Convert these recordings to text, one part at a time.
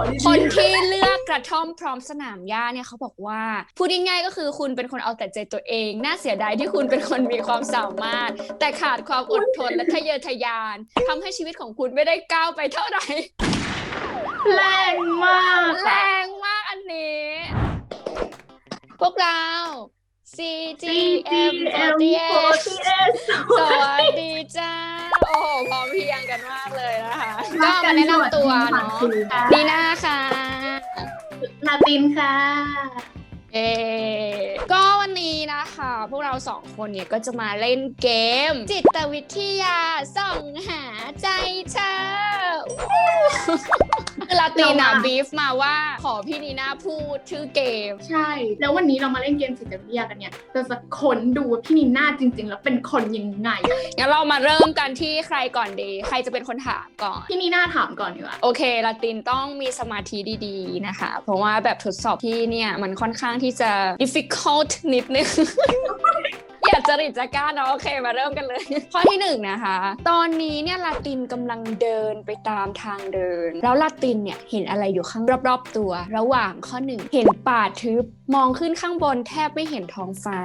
อดีๆคนที่เลือกกระท่อมพร้อมสนามหญ้าเนี่ยเขาบอกว่าพูดง่ายๆก็คือคุณเป็นคนเอาแต่ใจตัวเอง น่าเสียดายที่คุณเป็นคนมีความสามารถ แต่ขาดความอดทนและทะเยอทะยานทำให้ชีวิตของคุณไม่ได้ก้าวไปเท่าไหร่แรงมาก แรงมากอันนี้ พวกเรา CGM 48สวัสดีจ้า โอ้โหพร้อมเพรียงกันมากเลยนะคะ ก็มาแนะนำตัวเนาะดีน่าค่ะลาตินค่ะ เอก็วันนี้นะคะ พวกเราสองคนเนี่ยก็จะมาเล่นเกม จิตวิทยาส่องหาใจเธอวู้ คือลาตินาเรามาบีฟมาว่าขอพี่นีน่าพูดชื่อเกม ใช่ แล้ววันนี้เรามาเล่นเกมจิตวิทยากันเนี่ยเราจะค้นดูว่าพี่นีน่าจริง ๆ แล้วเป็นคนยังไงงั้นเรามาเริ่มกันที่ใครก่อนดี ใครจะเป็นคนถามก่อน พี่นีน่าถามก่อนดีกว่า โอเคลาตินต้องมีสมาธิดีๆนะคะ เพราะว่าแบบทดสอบที่เนี่ยมันค่อนข้างที่จะ difficult นิดนึงอยาก จะริดจะกล้าเนาะโอเคมาเริ่มกันเลย ข้อที่หนึ่งนะคะ ตอนนี้เนี่ยลาตินกำลังเดินไปตามทางเดิน แล้วลาตินเนี่ยเห็นอะไรอยู่ข้างรอบๆตัว ระหว่างข้อหนึ่งเห็นป่าทึบมองขึ้นข้างบนแทบไม่เห็นท้องฟ้า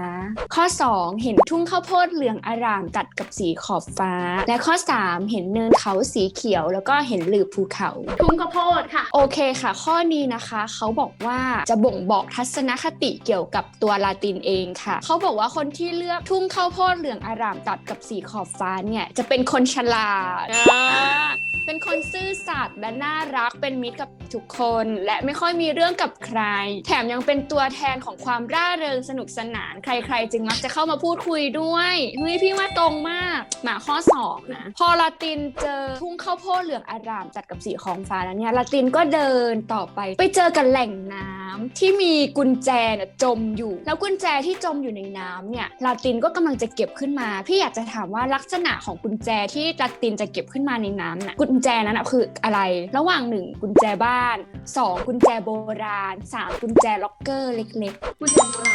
ข้อ 2 เห็นทุ่งข้าวโพดเหลืองอารามตัดกับสีขอบฟ้า และข้อ 3 เห็นเนินเขาสีเขียว แล้วก็เห็นหลืบภูเขา ทุ่งข้าวโพดค่ะ โอเคค่ะ ข้อนี้นะคะ เขาบอกว่าจะบ่งบอกทัศนคติเกี่ยวกับตัวลาตินเองค่ะ เขาบอกว่าคนที่เลือกทุ่งข้าวโพดเหลืองอารามตัดกับสีขอบฟ้าเนี่ยจะเป็นคนฉลาดอ่าเป็นคนซื่อสัตย์และน่ารักเป็นมิตรกับ ทุกคน และไม่ค่อยมีเรื่องกับใคร แถมยังเป็นตัวแทนของความร่าเริงสนุกสนาน ใครๆ จึงมักจะเข้ามาพูดคุยด้วยเฮ้ยพี่ว่าตรงมาก หมาข้อสองนะพอลาตินเจอทุ่งข้าวโพดเหลืองอารามจัดกับสีของฟ้าแล้วเนี่ยลาตินก็เดินต่อไป ไปเจอกับแหล่งน้ำที่มีกุญแจน่ะจมอยู่ แล้วกุญแจที่จมอยู่ในน้ำเนี่ยลาตินก็กำลังจะเก็บขึ้นมา พี่อยากจะถามว่าลักษณะของกุญแจที่ลาตินจะเก็บขึ้นมาในน้ำน่ะกุญแจนั้นน่ะคืออะไร ระหว่างหนึ่งกุญแจบ้านสองกุญแจโบราณสามกุญแจล็อกเกอร์เล็กๆกุญแจโบร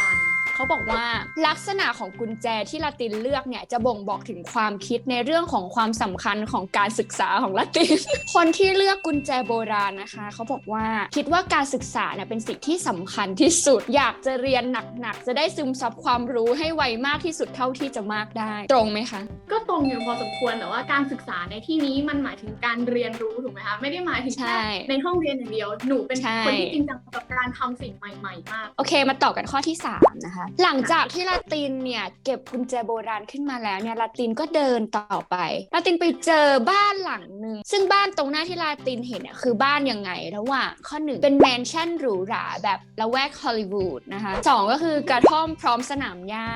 าณ เขาบอกว่าลักษณะของกุญแจที่ลาตินเลือกเนี่ยจะบ่งบอกถึงความคิดในเรื่องของความสำคัญของการศึกษาของลาติน คนที่เลือกกุญแจโบราณนะคะเขาบอกว่าคิดว่าการศึกษาเนี่ยเป็นสิ่งที่สำคัญที่สุด อยากจะเรียนหนักๆจะได้ซึมซับความรู้ให้ไวมากที่สุดเท่าที่จะมากได้ ตรงไหมคะ ก็ตรงอยู่พอสมควรแต่ว่าการศึกษาในที่นี้มันหมายถึงการเรียนรู้ถูกไหมคะไม่ได้หมายถึงใช่แค่ในห้องเรียนอย่างเดียวหนูเป็นใช่คนที่จริงจังกับการทำสิ่งใหม่ ๆ มาก โอเค มาต่อกันข้อที่ 3 นะคะหลังจากที่ลาตินเนี่ยเก็บกุญแจโบราณขึ้นมาแล้วเนี่ยลาตินก็เดินต่อไปลาตินไปเจอบ้านหลังหนึ่งซึ่งบ้านตรงหน้าที่ลาตินเห็นเนี่ยคือบ้านยังไงระหว่างข้อหนึ่งเป็นแมนชั่นหรูหราแบบละแวกฮอลลีวูดนะคะสองก็คือกระท่อมพร้อมสนามหญ้า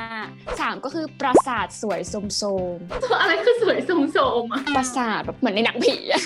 สามก็คือปราสาทสวยโสมอะไรคือสวยสมโสมอะๆปราสาทแบบเหมือนในหนังผีอะ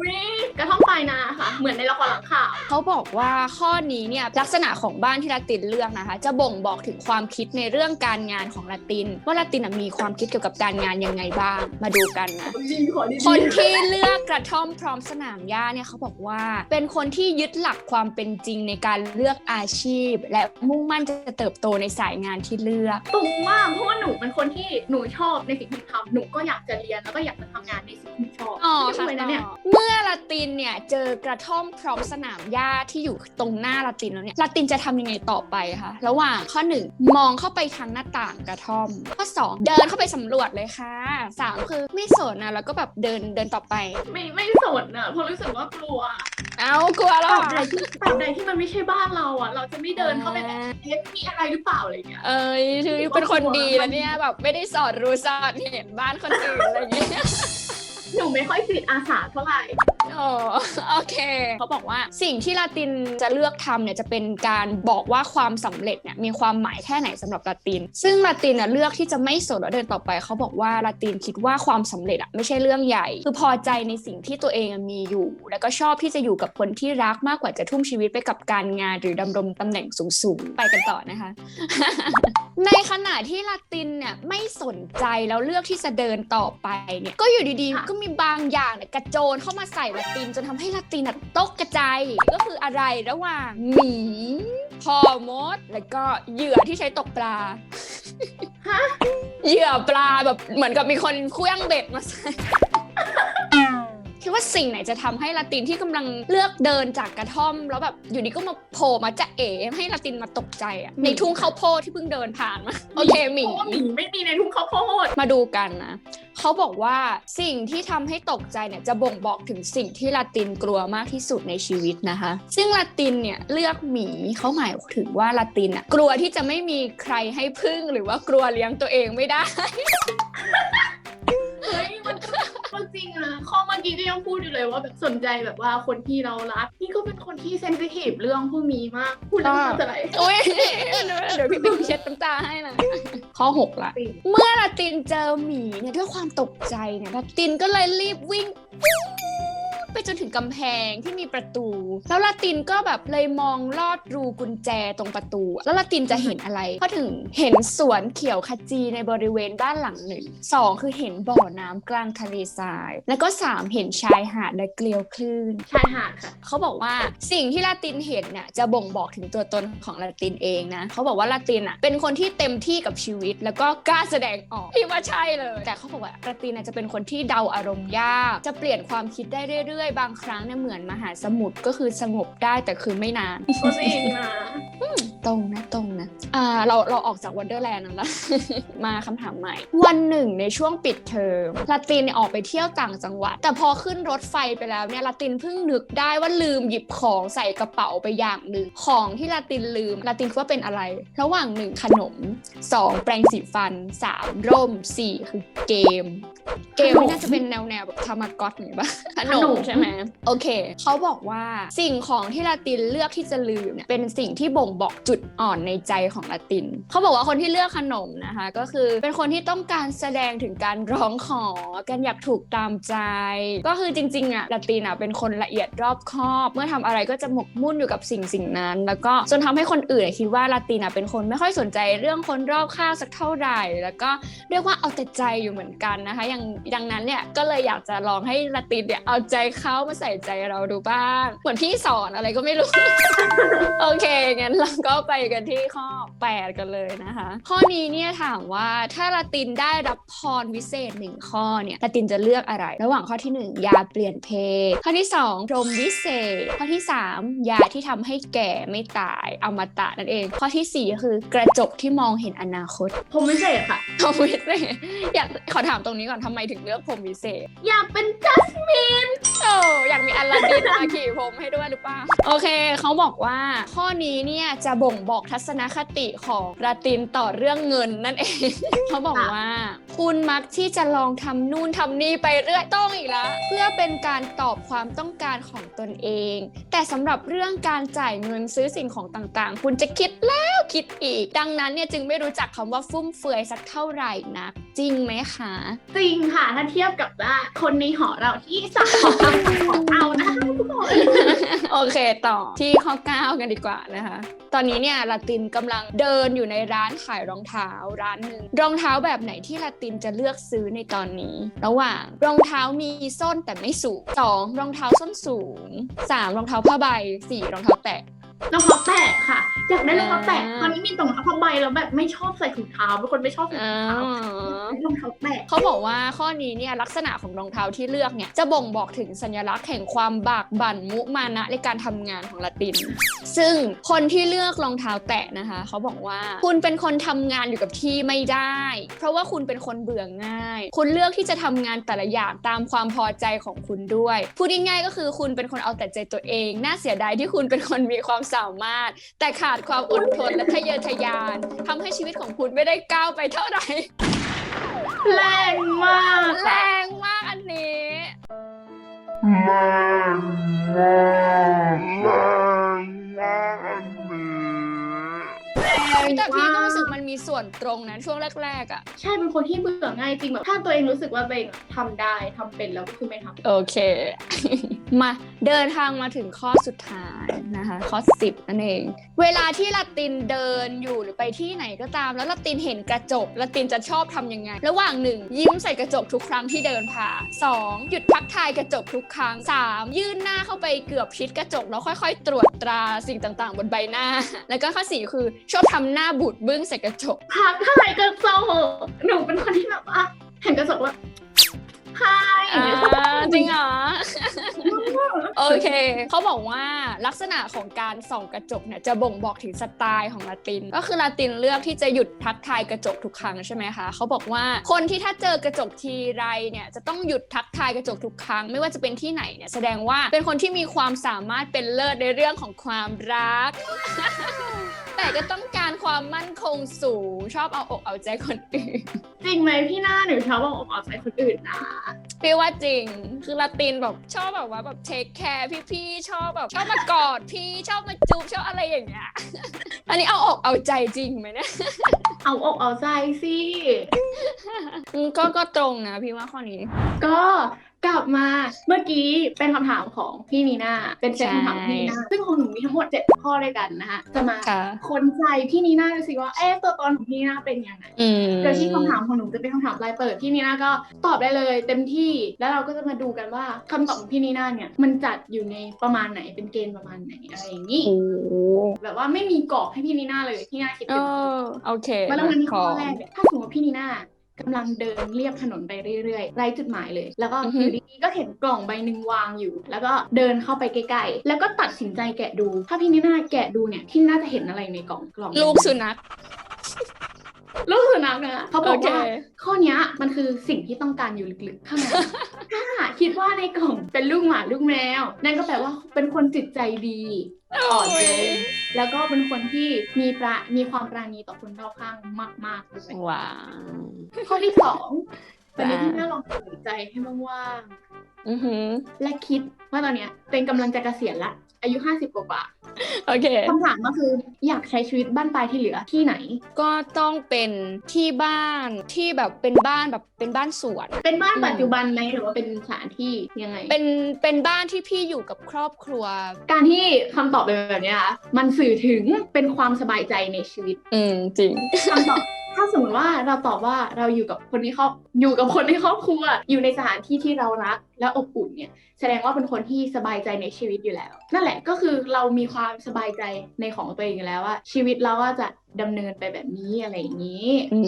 วิกระท่อมปลายนาค่ะ เหมือนในละครหลังข่าวเขาบอกว่าข้อนี้เนี่ยลักษณะของบ้านที่ลาตินเลือกนะคะ จะบ่งบอกถึงความคิดในเรื่องการงานของลาติน ว่าลาตินน่ะมีความคิดเกี่ยวกับการงานยังไงบ้าง มาดูกันนะจริงขอดีๆคนที่เลือกกระท่อมพร้อมสนามหญ้าเนี่ยเขาบอกว่า เป็นคนที่ยึดหลักความเป็นจริงในการเลือกอาชีพ และมุ่งมั่นจะเติบโตในสายงานที่เลือก ตรงมากเพราะว่าหนูเป็นคนที่หนูชอบในสิ่งที่ทำหนูก็อยากจะเรียนแล้วก็อยากจะทำงานในสิ่งที่ชอบอ๋อไม่ค่ะรู้เลยนะเนี่ยเมื่อลาตินเนี่ยเจอกระท่อมพร้อมสนามหญ้าที่อยู่ตรงหน้าลาตินแล้วเนี่ยลาตินจะทำยังไงต่อไปคะระหว่างข้อหนึ่งมองเข้าไปทางหน้าต่างกระท่อม ข้อสองเดินเข้าไปสำรวจเลยค่ะสามคือไม่สนนะแล้วก็แบบเดินเดินต่อไป ไม่ไม่สนอะเพราะรู้สึกว่ากลัวเอากลัวตแล้วราบเหรใดอที่ตราบใดที่มันไม่ใช่บ้านเราอะ เราจะไม่เดินเข้าไปแบบเอ๊ะมีอะไรหรือเปล่าอะไรอย่างเงี้ย เอ้ยคือเป็นคนดีแล้วเนี่ยแบบไม่ได้สอดรู้สอดเห็นบ้านคนอื่นอะไรอย่างเงี้ยหนู ไม่ค่อยจิตอาสาเท่าไหร่อ๋อโอเค เขาบอกว่าสิ่งที่ลาตินจะเลือกทำเนี่ยจะเป็นการบอกว่าความสำเร็จเนี่ยมีความหมายแค่ไหนสำหรับลาติน ซึ่งลาตินน่ะเลือกที่จะไม่สนแล้วเดินต่อไป เขาบอกว่าลาตินคิดว่าความสำเร็จอะไม่ใช่เรื่องใหญ่ คือพอใจในสิ่งที่ตัวเองมีอยู่ แล้วก็ชอบที่จะอยู่กับคนที่รักมากกว่าจะทุ่มชีวิตไปกับการงาน หรือดำรงตำแหน่งสูงๆไปกันต่อนะคะ ในขณะที่ลาตินเนี่ยไม่สนใจแล้วเลือกที่จะเดินต่อไปเนี่ยก็อยู่ดีๆ ก็มีบางอย่างเนี่ยกระโจนเข้ามาใส่ลาตินจนทำให้ลาตินน่ะตกกระจายก็คืออะไรระหว่างหมีพอมด แล้วก็เหยื่อที่ใช้ตกปลาฮะเหยื่อปลาแบบเหมือนกับมีคนเคลื่องเบ็ดมาใส่ คิดว่าสิ่งไหนจะทำให้ลาตินที่กำลังเลือกเดินจากกระท่อม แล้วแบบอยู่ดีก็มาโผล่มาจะเอ๋ให้ลาตินมาตกใจอะในทุ่งข้าวโพดที่เพิ่งเดินผ่านมาโอเคหมีเพราะว่าหมีไม่มีในทุ่งข้าวโพดมาดูกันนะเขาบอกว่าสิ่งที่ทำให้ตกใจเนี่ยจะบ่งบอกถึงสิ่งที่ลาตินกลัวมากที่สุดในชีวิตนะคะ ซึ่งลาตินเนี่ยเลือกหมีเขาหมายถึงว่าลาตินอะกลัวที่จะไม่มีใครให้พึ่งหรือว่ากลัวเลี้ยงตัวเองไม่ได้เฮ้ยมันก็มัน จริงนะข้อเมื่อกี้ก็ยังพูดอยู่เลยว่าแบบสนใจแบบว่าคนที่เรารักนี่ก็เป็นคนที่เซนซิทีฟเรื่องพวกนี้มากพูดแล้วน้ำตาจะไหลโอ้ยเดี๋ยวพี่ปิ๊กเช็ดน้ำตาให้นะ ข้อ 6 ละจริงเมื่อลาตินเจอหมีเนี่ยด้วยความตกใจเนี่ยลาตินก็เลยรีบวิ่ง ไปจนถึงกำแพงที่มีประตู แล้วลาตินก็แบบเลยมองลอดรูกุญแจตรงประตู แล้วลาตินจะเห็นอะไรก็ถึงเห็นสวนเขียวขจีในบริเวณบ้านหลังหนึ่งสองคือเห็นบ่อน้ำกลางทะเลทราย แล้วก็สามเห็นชายหาดและเกลียวคลื่นชายหาดค่ะเขาบอกว่าสิ่งที่ลาตินเห็นเนี่ยจะบ่งบอกถึงตัวตนของลาตินเองนะเขาบอกว่าลาตินอะเป็นคนที่เต็มที่กับชีวิต แล้วก็กล้าแสดงออกพี่ว่าใช่เลย แต่เขาบอกว่าลาตินน่ะจะเป็นคนที่เดาอารมณ์ยาก จะเปลี่ยนความคิดได้เรื่อยๆ บางครั้งเนี่ยเหมือนมหาสมุทรก็คือสงบได้แต่คือไม่นานก็จริงนะตรงนะตรงนะอ่าเราเราออกจากวันเดอร์แลนด์นั่นละมาคำถามใหม่ วันหนึ่งในช่วงปิดเทอมลาตินเนี่ยออกไปเที่ยวต่างจังหวัด แต่พอขึ้นรถไฟไปแล้วเนี่ยลาตินเพิ่งนึกได้ว่าลืมหยิบของใส่กระเป๋าไปอย่างหนึ่งของที่ลาตินลืมลาตินคิดว่าเป็นอะไร ระหว่างหนึ่งขนม 2 แปรงสีฟัน 3 ร่ม 4 คือเกม เกมนี่น่าจะเป็นแนวแนวแบบธรรมากอตอย่างนี้ปะขนมใช่ไหมโอเค เขาบอกว่าสิ่งของที่ลาตินเลือกที่จะลืมเนี่ยเป็นสิ่งที่บ่งบอกจุดอ่อนในใจของลาติน เขาบอกว่าคนที่เลือกขนมนะคะ ก็คือเป็นคนที่ต้องการแสดงถึงการร้องขอการอยากถูกตามใจ ก็คือจริงๆอะลาตินอะเป็นคนละเอียดรอบคอบ เมื่อทำอะไรก็จะหมกมุ่นอยู่กับสิ่งสิ่งนั้น แล้วก็จนทำให้คนอื่นคิดว่าลาตินอะเป็นคนไม่ค่อยสนใจเรื่องคนรอบข้างสักเท่าไหร่ แล้วก็เรียกว่าเอาแต่ใจอยู่เหมือนกันนะคะอย่างดังนั้นเนี่ยก็เลยอยากจะลองให้ลาตินเนี่ยเอาใจเขามาใส่ใจเราดูบ้าง เหมือนพี่สอนอะไรก็ไม่รู้ โอเค งั้นเราก็ไปกันที่ข้อ 8 กันเลยนะคะ ข้อนี้เนี่ยถามว่าถ้าลาตินได้รับพรวิเศษหนึ่งข้อเนี่ยลาตินจะเลือกอะไร ระหว่างข้อที่ 1 ยาเปลี่ยนเพศข้อที่ 2 พรหมวิเศษ ข้อที่ 3 ยาที่ทำให้แก่ไม่ตายอมตะนั่นเอง ข้อทีสี่4 คือกระจกที่มองเห็นอนาคต ผมไม่เสกค่ะ พรหมวิเศษ อยากขอถามตรงนี้ก่อนทำไมถึงเลือกพรหมวิเศษ อยากเป็นจัสมิน โอ้อยากมีอลาดินมาขี่ผมให้ด้วยหรือเปล่า โอเค เขาบอกว่าข้อนี้เนี่ยจะบ่งบอกทัศนคติของลาตินต่อเรื่องเงินนั่นเอง เขาบอกว่า คุณมักที่จะลองทำนู่นทำนี่ไปเรื่อยต้องอีกแล้วเพื่อเป็นการตอบความต้องการของตนเอง แต่สำหรับเรื่องการจ่ายเงินซื้อสิ่งของต่างๆ คุณจะคิดแล้วคิดอีก ดังนั้นเนี่ยจึงไม่รู้จักคำว่าฟุ่มเฟือยสักเท่าไหร่นัก จริงไหมคะ จริงค่ะ ถ้าเทียบกับว่าคนในหอเราที่สั่งของสั่งของเอานะคะทุกคนโอเคต่อที่ข้อ9กันดีกว่านะคะ ตอนนี้เนี่ยลาตินกำลังเดินอยู่ในร้านขายรองเท้าร้านหนึ่งรองเท้าแบบไหนที่ลาตินจะเลือกซื้อในตอนนี้ ระหว่างรองเท้ามีส้นแต่ไม่สูง 2. รองเท้าส้นสูง 3. รองเท้าผ้าใบ 4. รองเท้าแตะ รองเท้าแตะค่ะ อยากได้รองเท้าแตะอ่าตอนนี้มีตรงเท้าผ้าใบแล้วแบบไม่ชอบใส่ถุงเท้าเป็นคนไม่ชอบใส่ถุอ๋งเท้าอรองเท้าแตะเขาบอกว่าข้อนี้เนี่ยลักษณะของรองเท้าที่เลือกเนี่ยจะบ่งบอกถึงสัญลักษณ์แห่งความบากบั่นมุมานะในการทำงานของละติน ซึ่งคนที่เลือกรองเท้าแตะนะคะเขาบอกว่าคุณเป็นคนทำงานอยู่กับที่ไม่ได้ เพราะว่าคุณเป็นคนเบื่อง่าย คุณเลือกที่จะทำงานแต่ละอย่างตามความพอใจของคุณด้วยพูดง่ายๆก็คือคุณเป็นคนเอาแต่ใจตัวเอง น่าเสียดายที่คุณเป็นคนมีความสามารถ แต่ขาดความอดทนและทะเยอทะยานทำให้ชีวิตของคุณไม่ได้ก้าวไปเท่าไหร่ แรงมากแรงมากอันนี้ Man, man, man, man. แต่พี่ก็รู้สึกมันมีส่วนตรงนะช่วงแรกๆอะ ใช่เป็นคนที่เบื่อง่ายจริงแบบถ้าตัวเองรู้สึกว่าตัวเองทำได้ทำเป็นแล้วก็คือไม่ทำ โอเค มาเดินทางมาถึงข้อสุดท้ายนะคะ ข้อ 10 นั่นเอง เวลาที่ละตินเดินอยู่หรือไปที่ไหนก็ตาม แล้วละตินเห็นกระจกละตินจะชอบทำยังไง ระหว่างหนึ่งยิ้มใส่กระจกทุกครั้งที่เดินผ่าน 2. หยุดทักทายกระจกทุกครั้ง 3. ยื่นหน้าเข้าไปเกือบชิดกระจก แล้วค่อยๆ ตรวจตราสิ่งต่างๆ บนใบหน้า แล้วก็ข้อสี่คือชอบทำหน้าบูดบึ้งใส่กระจกพักทาไหร่ก็โซ่หนูเป็นคนที่แบบว่าเห็นกระจกว่า ให้อ่าจริงเหรอ โอเค เขาบอกว่าลักษณะของการส่องกระจกเนี่ยจะบ่งบอกถึงสไตล์ของลาติน ก็คือลาตินเลือกที่จะหยุดทักทายกระจกทุกครั้งใช่ไหมคะ เขาบอกว่าคนที่ถ้าเจอกระจกทีไรเนี่ยจะต้องหยุดทักทายกระจกทุกครั้ง ไม่ว่าจะเป็นที่ไหนเนี่ยแสดงว่าเป็นคนที่มีความสามารถเป็นเลิศในเรื่องของความรักแต่ก็ต้องการความมั่นคงสูงชอบเอาอกเอาใจคนอื่น จริงไหมพี่หน้าหนูชอบบอกออกใจคนอื่นนะ พี่ว่าจริง คือลาตินแบบชอบแบบว่าแบบเทคแคร์พี่ๆชอบแบบชอบมากอดพี่ชอบมาจูบชอบอะไรอย่างเงี้ย อันนี้เอาอกเอาใจจริงไหมเนี่ย เอาอกเอาใจสิอืมก็ก็ตรงนะพี่ว่าข้อนี้ ก็ กลับมาเมื่อกี้เป็นคำถามของพี่นีน่าเป็นเซตคำถามของพี่นีน่าซึ่งของหนูมีทั้งหมดเจ็ดข้อด้วยกันนะคะจะมาค่ะค้นใจพี่นีน่าดูสิว่าเอ๊ะตัวตนของพี่นีน่าเป็นยังไงอืมโดยที่คำถามของหนูจะเป็นคำถามปลายเปิดพี่นีน่าก็ตอบได้เลยเต็มที่แล้วเราก็จะมาดูกันว่าคำตอบของพี่นีน่าเนี่ยมันจัดอยู่ในประมาณไหนเป็นเกณฑ์ประมาณไหนอะไรอย่างนี้โอ้แบบว่าไม่มีกรอบให้พี่นีน่าเลยพี่นีน่าคิดเอเป็นอโอเคมาเริ่มกันที่ขข้ออแรกเลยถ้าสมมติว่าพี่นีน่า กำลังเดินเรียบถนนไปเรื่อยๆไร้จุดหมายเลย แล้วก็อือฮึอยู่ดีๆก็เห็นกล่องใบหนึ่งวางอยู่ แล้วก็เดินเข้าไปใกล้ๆแล้วก็ตัดสินใจแกะดู ถ้าพี่นีน่าแกะดูเนี่ยพี่นีน่าจะเห็นอะไรในกล่องกล่องลูกสุนัข ลูกสุนัขนะเขาบโออกเคว่าข้อเนี้ยมันคือสิ่งที่ต้องการอยู่ลึกๆข้างในถ้าคิดว่าในกล่องเป็นลูกหมาลูกแมว นั่นก็แปลว่าเป็นคนจิตใจดีอ่อนโยนแล้วก็เป็นคนที่มีประมีความปราณีต่อคนรอบข้างมากๆด้วยว้าวข้อที่สองวันนี้ที่น่าลองตัดสินใจให้ว่างอือหือๆและคิดว่าตอนเนี้ยเป็นกำลังจะเกษียณละ อายุ50กว่าโอเคๆคำถามก็คืออยากใช้ชีวิตบ้านปลายที่เหลือที่ไหน ก็ต้องเป็นที่บ้านที่แบบเป็นบ้านแบบเป็นบ้านสวน เป็นบ้านอืมปัจจุบันไหมหรือว่าเป็นสถานที่ยังไง เป็นเป็นบ้านที่พี่อยู่กับครอบครัว การที่คำตอบเป็นแบบเนี้ยค่ะมันสื่อถึงเป็นความสบายใจในชีวิต อืมจริงคำตอบ ถ้าสมมติว่าเราตอบว่าเราอยู่กับคนในครอบอยู่กับคนในครอบครัวอยู่ในสถานที่ที่เรารักและอบอุ่นเนี่ยแสดงว่าเป็นคนที่สบายใจในชีวิตอยู่แล้ว นั่นแหละก็คือเรามีความสบายใจในของตัวเองอยู่แล้วว่าชีวิตเราก็จะดำเนินไปแบบนี้อะไรอย่างนี้ อื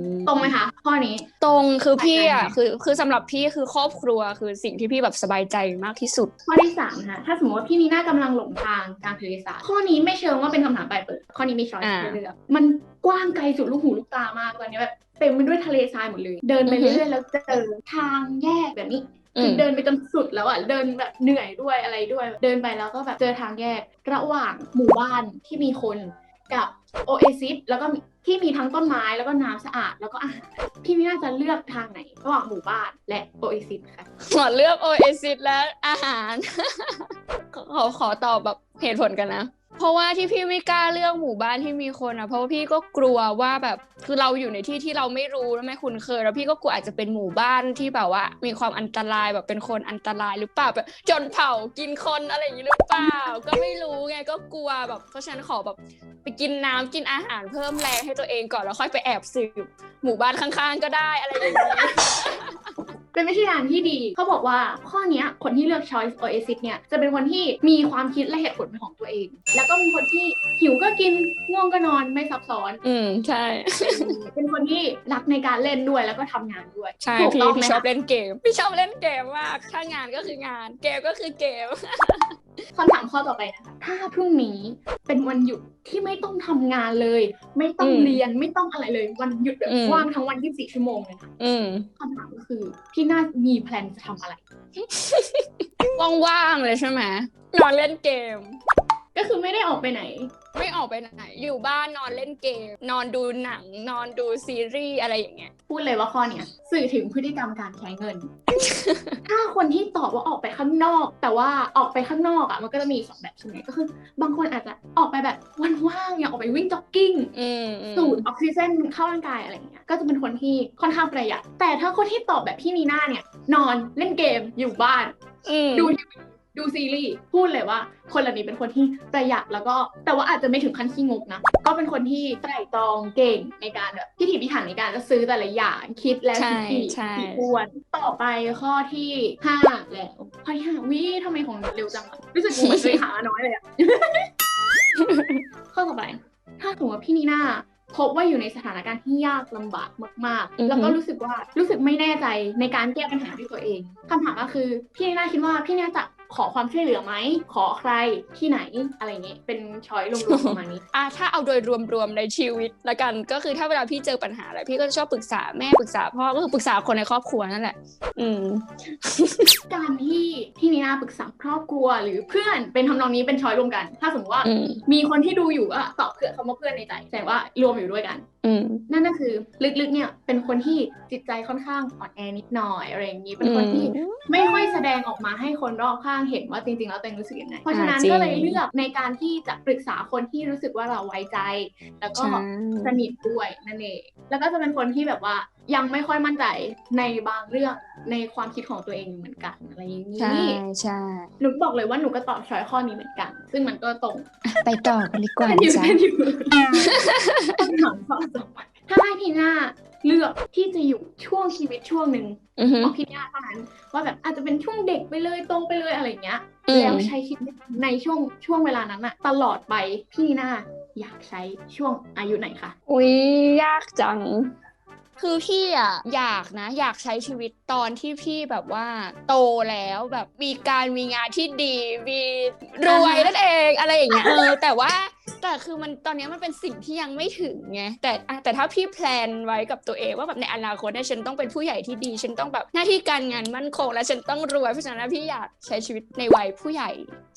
ม ตรงไหมคะข้อนี้ ตรงคือพี่สบายใจอะไหมคือคือสำหรับพี่คือครอบครัวคือสิ่งที่พี่แบบสบายใจมากที่สุด ข้อที่สามนะคะถ้าสมมติว่าพี่นีน่ากำลังหลงทางกลางทะเลทรายข้อนี้ไม่เชิงว่าเป็นคำถามปลายเปิด ข้อนี้มีช้อยอ่าให้เลือกมันกว้างไกลสุดลูกหูลูกตามากตอนนี้แบบเต็มไปด้วยทะเลทรายหมดเลย เดินไปอือฮึเรื่อยๆแล้วเจอทางแยกแบบนี้อืคือมเดินไปจนสุดแล้วอะเดินแบบเหนื่อยด้วยอะไรด้วย เดินไปแล้วก็แบบเจอทางแยกระหว่างหมู่บ้านที่มีคนกับโอเอซิสแล้วก็มี ที่มีทั้งต้นไม้แล้วก็น้ำสะอาดแล้วก็อาหารพี่ไม่น่าจะเลือกทางไหนระหว่างหมู่บ้านและโอเอซิสค่ะขอเลือกโอเอซิสและอาหาร ขอขอตอบแบบเหตุผลกันนะ เพราะว่าที่พี่ไม่กล้าเลือกหมู่บ้านที่มีคนอะเพราะว่าพี่ก็กลัวว่าแบบคือเราอยู่ในที่ที่เราไม่รู้แล้วไม่คุ้นเคย แล้วพี่ก็กลัวอาจจะเป็นหมู่บ้านที่แบบว่า มีความอันตรายแบบเป็นคนอันตรายหรือเปล่าแบบจนเผากินคนอะไรอย่างนี้หรือเปล่า ก็ไม่รู้ไงก็กลัวแบบเพราะฉะนั้นขอแบบไปกินน้ำกินอาหารเพิ่มแรงให้ตัวเองก่อนแล้วค่อยไปแอบสืบหมู่บ้านข้างๆ ก็ได้อะไรอย่างนี้ เป็นวิธีการที่ดี เขาบอกว่าข้อเนี้ยคนที่เลือก choice oasis เนี่ย จะเป็นคนที่มีความคิดและเหตุผลเป็นของตัวเอง แล้วก็เป็นคนที่หิวก็กิน ง่วงก็นอนไม่ซับซ้อน อืม ใช่ เป็นคนที่รักในการเล่นด้วยแล้วก็ทำงานด้วย ใช่ถูกพี่ต้องไหมพี่ชอบคะเล่นเกม พี่ชอบเล่นเกมมาก ถ้างานก็คืองาน เกมก็คือเกม คำถามข้อต่อไปนะคะ ถ้าพรุ่งนี้เป็นวันหยุดที่ไม่ต้องทำงานเลย ไม่ต้องอืมเรียนไม่ต้องอะไรเลย วันหยุดแบบอืม ว่างทั้งวัน 24 ชั่วโมงเลยนะอืม คำถามก็คือ พี่น่ามีแพลนจะทำอะไร ว่างๆเลยใช่ไหมนอนเล่นเกม ก็คือไม่ได้ออกไปไหน ไม่ออกไปไหน อยู่บ้านนอนเล่นเกม นอนดูหนัง นอนดูซีรีส์อะไรอย่างเงี้ย พูดเลยว่าข้อเนี้ยสื่อถึงพฤติกรรมการใช้เงิน ถ้าคนที่ตอบว่าออกไปข้างนอก แต่ว่าออกไปข้างนอกอะมันก็จะมีสองแบบใช่ไหมก็คือ บางคนอาจจะออกไปแบบวันว่างอยากออกไปวิ่งจ็อกกิ้งอืมอืมสูดออกซิเจนเข้าร่างกายอะไรอย่างเงี้ย ก็จะเป็นคนที่ค่อนข้างประหยัด แต่ถ้าคนที่ตอบแบบพี่นีน่าเนี่ย นอนเล่นเกมอยู่บ้านอืมดูทีวี ดูซีรีส์พูดเลยว่า คนเหล่านี้เป็นคนที่ประหยัดแล้วก็แต่ว่าอาจจะไม่ถึงขั้นขี้งกนะ ก็เป็นคนที่ไตร่ตรองเก่งในการแบบพิถีพิถันในการจะซื้อแต่ละอย่างคิดและใช่คิดอีกใช่คิดควรต่อไปข้อที่ห้าแล้วข้อที่ห้าวิทำไมของหนูเร็วจังอะรู้สึกเหมือนเคยหาน้อยเลยอะข้อต่อไป ถ้าสมมติว่าพี่นีน่าพบว่าอยู่ในสถานการณ์ที่ยากลำบากมากอือฮึๆแล้วก็รู้สึกว่ารู้สึกไม่แน่ใจในการแก้ปัญหาด้วยตัวเองคำถามก็คือ พี่นีน่าคิดว่าพี่นีน่าจะ ขอความช่วยเหลือไหม ขอใครที่ไหนอะไรเงี้ยเป็นช้อยรวมๆประมาณนี้อะถ้าเอาโดยรวมๆในชีวิตละกันก็คือถ้าเวลาพี่เจอปัญหาอะไรพี่ก็จะชอบปรึกษาแม่ปรึกษาพ่อก็คือปรึกษาคนในครอบครัวนั่นแหละ อืม การที่พี่นีน่าปรึกษาครอบครัวหรือเพื่อนเป็นทำนองนี้เป็นช้อยรวมกัน ถ้าสมมติว่าอืมมีคนที่ดูอยู่ก็ตอบเพื่อนคำว่าเพื่อนในใจแต่ว่ารวมอยู่ด้วยกันอืม นั่นก็คือลึกๆเนี่ยเป็นคนที่จิตใจค่อนข้างอ่อนแอนิดหน่อยอะไรอย่างนี้เป็นคนที่ไม่ค่อยแสดงออกมาให้คนรอบข้างเห็นว่าจริงๆแล้วตัวเองรู้สึกยังไงเพราะฉะนั้นจริงก็เลยเลือกในการที่จะปรึกษาคนที่รู้สึกว่าเราไว้ใจ แล้วก็ใช่สนิทด้วยนั่นเองแล้วก็จะเป็นคนที่แบบว่ายังไม่ค่อยมั่นใจในบางเรื่องในความคิดของตัวเองเหมือนกันอะไรอย่างนี้ใช่ใช่หนูบอกเลยว่าหนูก็ตอบชอยข้อนี้เหมือนกัน ซึ่งมันก็ตรง ไปต่อกันดีกว่าอยู่จ้ะกันอยู่คำถามข้อต่อไปถ้าให้พี่หน้าเลือกที่จะอยู่ช่วงชีวิตช่วงหนึ่งอือหือของพี่หน้าเท่านั้นว่าแบบอาจจะเป็นช่วงเด็กไปเลยโตไปเลยอะไรอย่างเงี้ยอืมแล้วใช้ชีวิตในช่วงช่วงเวลานั้นอะตลอดไปพี่หน้าอยากใช้ช่วงอายุไหนคะอุ้ยยากจัง คือพี่อะอยากนะ อยากใช้ชีวิตตอนที่พี่แบบว่าโตแล้วแบบมีการมีงานที่ดีมีรวยนั่นเองอะไรอย่างเงี้ยเออแต่ว่าแต่คือมันตอนนี้มันเป็นสิ่งที่ยังไม่ถึงไงแต่แต่ถ้าพี่แพลนไว้กับตัวเองว่าแบบในอนาคตเนี่ยฉันต้องเป็นผู้ใหญ่ที่ดี ฉันต้องแบบหน้าที่การงานมั่นคง และฉันต้องรวยเพราะฉะนั้นพี่อยากใช้ชีวิตในวัยผู้ใหญ่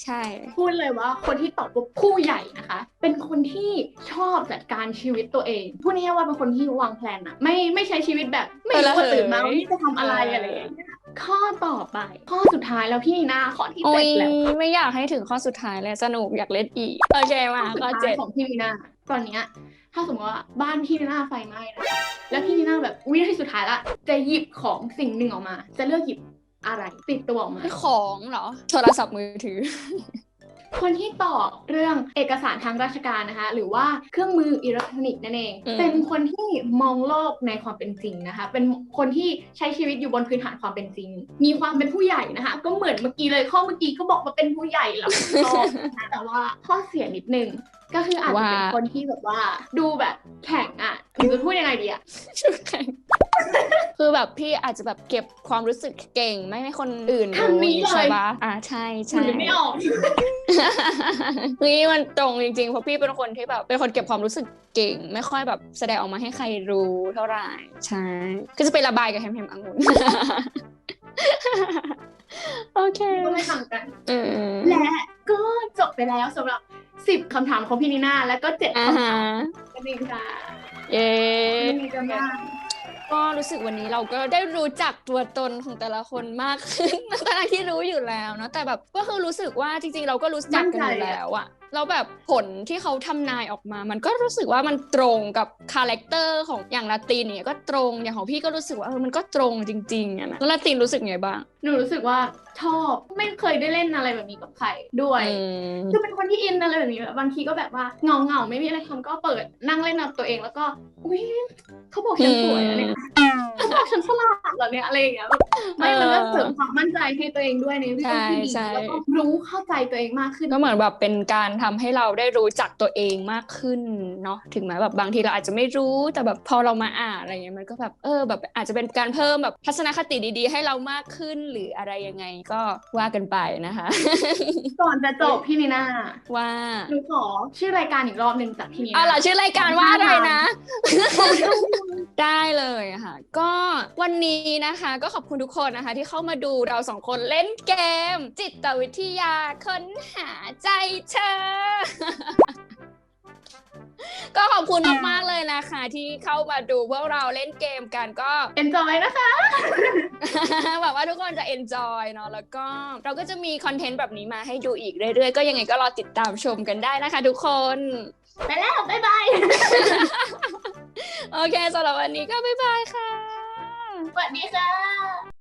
ใช่ พูดเลยว่าคนที่ตอบว่าผู้ใหญ่นะคะ เป็นคนที่ชอบจัดการชีวิตตัวเองพูดง่ายๆว่าเป็นคนที่วางแผนอะไม่ไม่ใช้ชีวิตแบบ ไม่รู้ว่าตื่นมาวันนี้จะทำอะไรอะไรอย่างเงี้ย ข้อต่อไป ข้อสุดท้ายแล้วพี่นีนาข้อที่โอ้เจ็ยดแล้วไม่อยากให้ถึงข้อสุดท้ายเลยสนุกอยากเล่นอีกโอเคมาสุดข้อท้าเจ็ยดของพี่นีนาตอนเนี้ยถ้าสมมติว่าบ้านพี่นีนาไฟไหม้นะคะแล้วพี่นีนาแบบวินาทีสุดท้ายละจะหยิบของสิ่งหนึ่งออกมา จะเลือกหยิบอะไรติดตัวออกมาของเหรอโทรศัพท์มือถือ คนที่ตอบเรื่องเอกสารทางราชการนะคะ หรือว่าเครื่องมืออิเล็กทรอนิกส์นั่นเองอืมเป็นคนที่มองโลกในความเป็นจริงนะคะ เป็นคนที่ใช้ชีวิตอยู่บนพื้นฐานความเป็นจริง มีความเป็นผู้ใหญ่นะคะ ก็เหมือนเมื่อกี้เลยข้อเมื่อกี้ก็บอกว่าเป็นผู้ใหญ่แล้วชอบนะแต่ว่าข้อเสียนิดนึงก็คืออาจจะเป็นว่าคนที่แบบว่าดูแบบแข็งอะ หรือจะพูดยังไงดีอะชุดแข่งคือแบบพี่อาจจะแบบเก็บความรู้สึกเก่งไม่ให้คนอื่นรู้คำนี้เลย ใช่ปะอ่าใช่หใช่รือไม่ออกเฮ้ยมันตรงจริงๆ เพราะพี่เป็นคนที่แบบเป็นคนเก็บความรู้สึกเก่ง ไม่ค่อยแบบแสดงออกมาให้ใครรู้เท่าไหร่ใช่ก็จะไประบายกับแฮมแฮมองุ่นโอเคก็ไม่ต่างกันอืมและก็จบไปแล้วสำหรับ 10คำถามของพี่นีน่า แล้วก็7อ่าคำฮะถามกันเองค่ะ เย้ก็รู้สึกวันนี้เราก็ได้รู้จักตัวตนของแต่ละคนมากขึ้น ทั้งที่รู้อยู่แล้วเนาะแต่แบบก็คือรู้สึกว่าจริงๆ เราก็รู้จักกันอยู่แล้วอะ แล้วแบบผลที่เขาทำนายออกมา มันก็รู้สึกว่ามันตรงกับคาแรคเตอร์ของอย่างลาตินเนี่ยก็ตรงอย่างของพี่ก็รู้สึกว่าเออมันก็ตรงจริงๆอะนะแล้วลาตินรู้สึกไงบ้างหนูรู้สึกว่าชอบไม่เคยได้เล่นอะไรแบบนี้กับใครด้วยอืมคือเป็นคนที่อินอะไรแบบนี้แบบบางทีก็แบบว่าเงาเงาๆไม่มีอะไรทำก็เปิดนั่งเล่นกับตัวเองแล้วก็อุ้ยเขาบอกฉันสวยอะเนี่ยเขาบอกฉันฉลาดเหรอเนี่ยอะไรอย่างเงี้ยแบบไม่มันก็เสริมความมั่นใจให้ตัวเองด้วยในเรื่องที่ดีใช่ใช่แล้วก็รู้เข้าใจตัวเองมากขึ้นก็เหมือนแบบเป็นการทำให้เราได้รู้จักตัวเองมากขึ้นเนาะถึงแม้แบบบางทีเราอาจจะไม่รู้แต่แบบพอเรามาอ่านอะไรเงี้ยมันก็แบบเออแบบอาจจะเป็นการเพิ่มแบบทัศนคติดีๆ ให้เรามากขึ้นหรืออะไรยังไงก็ว่ากันไปนะคะก่อนจะจบพี่นีน่าว่าหนูขอชื่อรายการอีกรอบหนึ่งจากพี่นีอะน่าเหรอชื่อรายการว่าอะไรนะได้เลยค่ะ ก็วันนี้นะคะ ก็ขอบคุณทุกคนนะคะ ที่เข้ามาดูเราสองคนเล่นเกม จิตวิทยาค้นหาใจเธอก็ขอบคุณมากๆเลยนะคะ ที่เข้ามาดูพวกเราเล่นเกมกันก็เอนจอยนะคะ หวังว่าทุกคนจะ enjoy เนาะแล้วก็เราก็จะมีคอนเทนต์แบบนี้มาให้ดูอีกเรื่อยๆ ก็ยังไงก็รอติดตามชมกันได้นะคะทุกคน ไปแล้วบ๊ายบาย โอเคสำหรับวันนี้ก็บ๊ายบายค่ะ สวัสดีค่ะ